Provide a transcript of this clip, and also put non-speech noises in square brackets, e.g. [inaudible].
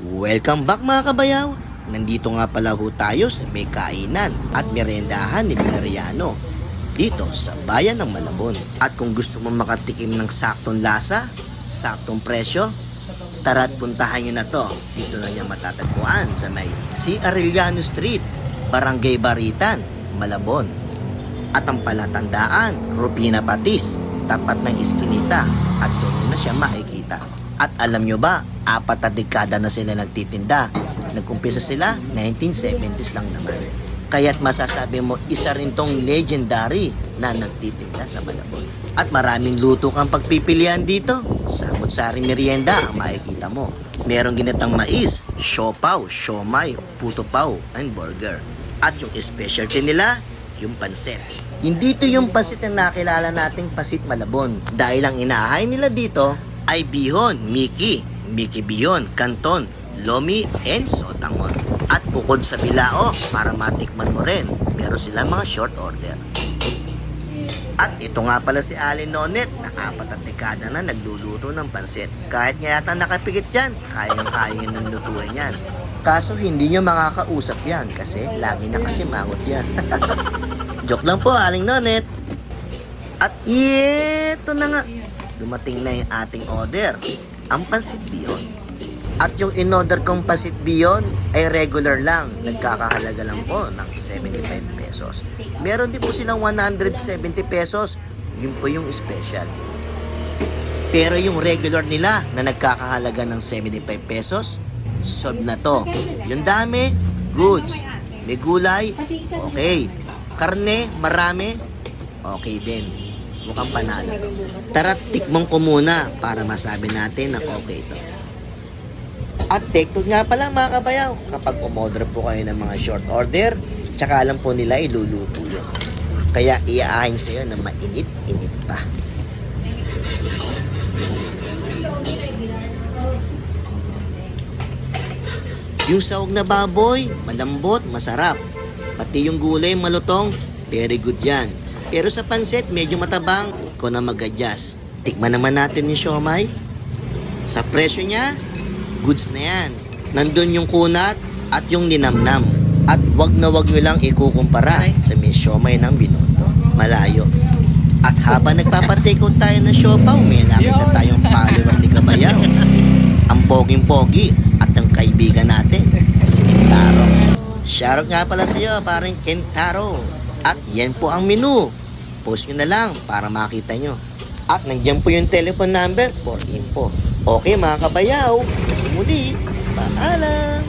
Welcome back mga kabayaw! Nandito nga pala ho tayo sa may kainan at merendahan ni Vilariano dito sa bayan ng Malabon. At kung gusto mo makatikim ng saktong lasa, saktong presyo, tara't puntahan nyo na to. Dito na niya matatagpuan sa may si Arellano Street, Barangay Baritan, Malabon. At ang palatandaan, Rupina Patis, tapat ng iskinita at doon na siya makikita. At alam nyo ba, apat na dekada na sila nagtitinda. Nagkumpisa sila, 1970s lang naman. Kaya't masasabi mo, isa rin tong legendary na nagtitinda sa Malabon. At maraming luto kang pagpipilian dito. Samot-saring merienda ang makikita mo. Merong ginatang mais, siopaw, siomay, puto paw, and burger. At yung specialty nila, yung pansit. Hindi to yung pansit na nakilala nating pansit Malabon. Dahil ang inaahay nila dito ay bihon, miki, miki bihon, kanton, lomi, and sotangon. At bukod sa bilao, para matikman mo rin, meron silang mga short order. At ito nga pala si Alin Nonet na apat at dekada na nagluluto ng pansit. Kahit nga yata nakapikit yan, kayang-kaya ng lutuin yan. Kaso hindi nyo makakausap yan kasi lagi na kasi mangot yan. [laughs] Joke lang po, Aling Nonet. At ito na nga, dumating na yung ating order, ang pansit bihon. At yung in-order kong pansit bihon ay regular lang, nagkakahalaga lang po ng 75 pesos. Meron din po silang 170 pesos, yun po yung special. Pero yung regular nila na nagkakahalaga ng 75 pesos, sob na to. Yung dami, goods. May gulay, okay. Karne, marami, okay din. Mukhang panalo to. Tara, tikmong ko muna para masabi natin na okay ito. At take note nga pala mga kabayaw, kapag umorder po kayo ng mga short order, tsaka alam po nila iluluto yun. Kaya iaahin sa iyo na mainit-init pa. Yung sahog na baboy, malambot, masarap. Pati yung gulay malutong, very good yan. Pero sa pansit, medyo matabang, ko na mag-adjust. Tikman naman natin yung siomay. Sa presyo niya, goods na yan. Nandun yung kunat at yung linamnam. At wag na wag nyo lang ikukumpara sa may siomay ng binondo. Malayo. At habang nagpapatake out tayo ng siopaw, may nakita tayong follower ni Kabayaw. Ang poging-pogi at ang kaibigan natin, si Kentaro. Shoutout nga pala sa iyo, parang Kentaro. At yan po ang menu. Post nyo na lang para makita nyo. At nandiyan po yung telephone number for info. Okay mga kabayaw, sa muli, paalam!